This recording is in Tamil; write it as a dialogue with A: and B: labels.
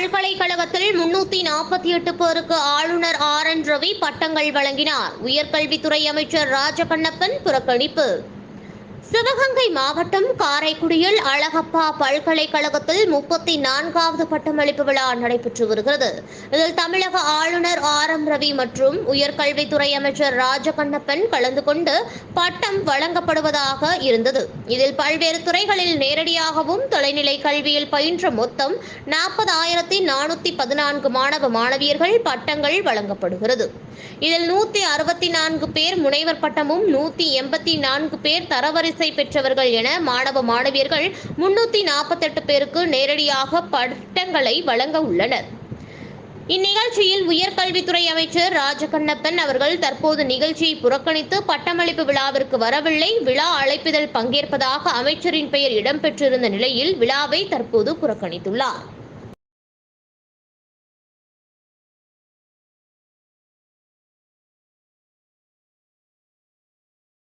A: பல்கலைக்கழகத்தில் முன்னூத்தி நாற்பத்தி எட்டு பேருக்கு ஆளுநர் ஆர் என் ரவி பட்டங்கள் வழங்கினார். உயர்கல்வித்துறை அமைச்சர் ராஜகண்ணப்பன் புறக்கணிப்பு. சிவகங்கை மாவட்டம் காரைக்குடியில் அழகப்பா பல்கலைக்கழகத்தில் முப்பத்தி நான்காவது பட்டமளிப்பு விழா நடைபெற்று வருகிறது. இதில் தமிழக ஆளுநர் ஆர் எம் ரவி மற்றும் உயர்கல்வித்துறை அமைச்சர் ராஜகண்ணப்பன் கலந்து கொண்டு பட்டம் வழங்கப்படுவதாக இருந்தது. இதில் பல்வேறு துறைகளில் நேரடியாகவும் தொலைநிலை கல்வியில் பயின்ற மொத்தம் நாற்பதாயிரத்தி நானூத்தி பதினான்கு மாணவ மாணவியர்கள் பட்டங்கள் வழங்கப்படுகிறது. இதில் நூத்தி அறுபத்தி நான்கு பேர் முனைவர் பட்டமும் நூத்தி எண்பத்தி நான்கு பேர் தரவரி தரவரிசை பெற்றவர்கள் என மாணவ மாணவியர்கள் முன்னூத்தி நாற்பத்தெட்டு பேருக்கு நேரடியாக பட்டங்களை வழங்க உள்ளனர். இந்நிகழ்ச்சியில் உயர்கல்வித்துறை அமைச்சர் ராஜகண்ணப்பன் அவர்கள் தற்போது நிகழ்ச்சியை புறக்கணித்து பட்டமளிப்பு விழாவிற்கு வரவில்லை. விழா அழைப்பிதழ் பங்கேற்பதாக அமைச்சரின் பெயர் இடம்பெற்றிருந்த நிலையில் விழாவை தற்போது புறக்கணித்துள்ளார்.